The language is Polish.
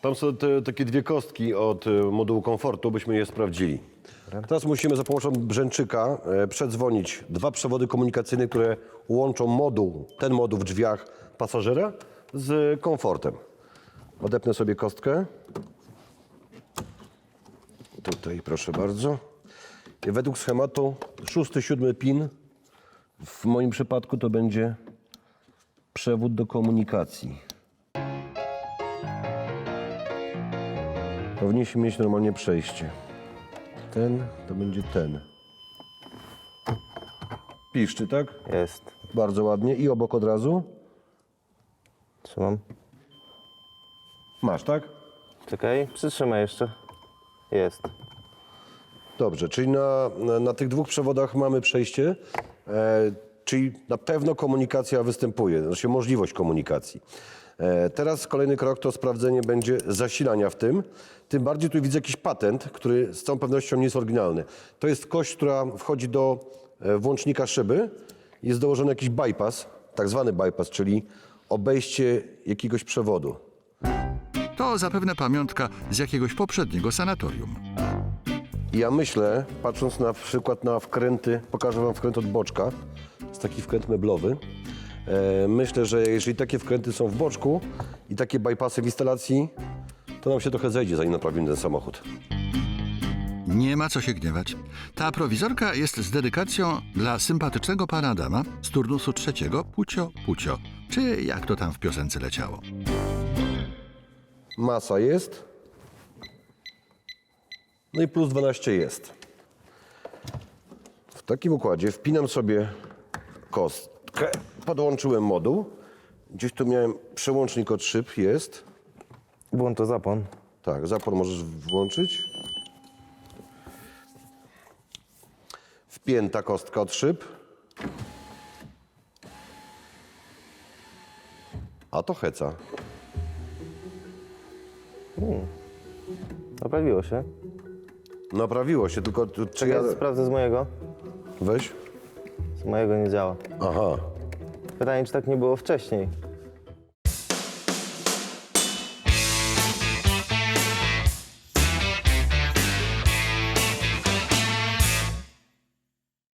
Tam są te, takie dwie kostki od e, modułu komfortu, byśmy je sprawdzili. Teraz musimy za pomocą brzęczyka e, przedzwonić dwa przewody komunikacyjne, które łączą moduł, ten moduł w drzwiach pasażera z komfortem. Odepnę sobie kostkę. Tutaj proszę bardzo. Według schematu szósty, siódmy pin w moim przypadku to będzie przewód do komunikacji. Powinniśmy mieć normalnie przejście. Ten to będzie ten. Piszczy, tak? Jest. Bardzo ładnie. I obok od razu. Trzymam. Masz, tak? Czekaj, przytrzymaj jeszcze. Jest. Dobrze, czyli na, na, na tych dwóch przewodach mamy przejście, e, czyli na pewno komunikacja występuje, znaczy możliwość komunikacji. E, teraz kolejny krok to sprawdzenie będzie zasilania w tym. Tym bardziej tu widzę jakiś patent, który z całą pewnością nie jest oryginalny. To jest kość, która wchodzi do e, włącznika szyby. Jest dołożony jakiś bypass, tak zwany bypass, czyli obejście jakiegoś przewodu. To zapewne pamiątka z jakiegoś poprzedniego sanatorium. I Ja myślę, patrząc na przykład na wkręty, pokażę Wam wkręt od boczka, jest taki wkręt meblowy. E, myślę, że jeżeli takie wkręty są w boczku i takie bypassy w instalacji, to nam się trochę zejdzie, zanim naprawimy ten samochód. Nie ma co się gniewać. Ta prowizorka jest z dedykacją dla sympatycznego pana Adama z turnusu trzeciego Pucio Pucio. Czy jak to tam w piosence leciało? Masa jest. No i plus 12 jest. W takim układzie wpinam sobie kostkę, podłączyłem moduł. Gdzieś tu miałem przełącznik od szyb, jest. Błąd to zapon. Tak, zapor możesz włączyć. Wpięta kostka od szyb. A to heca. Naprawiło się. Naprawiło się, tylko tu czy Czekaj, ja... sprawdzę z mojego. Weź. Z mojego nie działa. Aha. Pytanie, czy tak nie było wcześniej.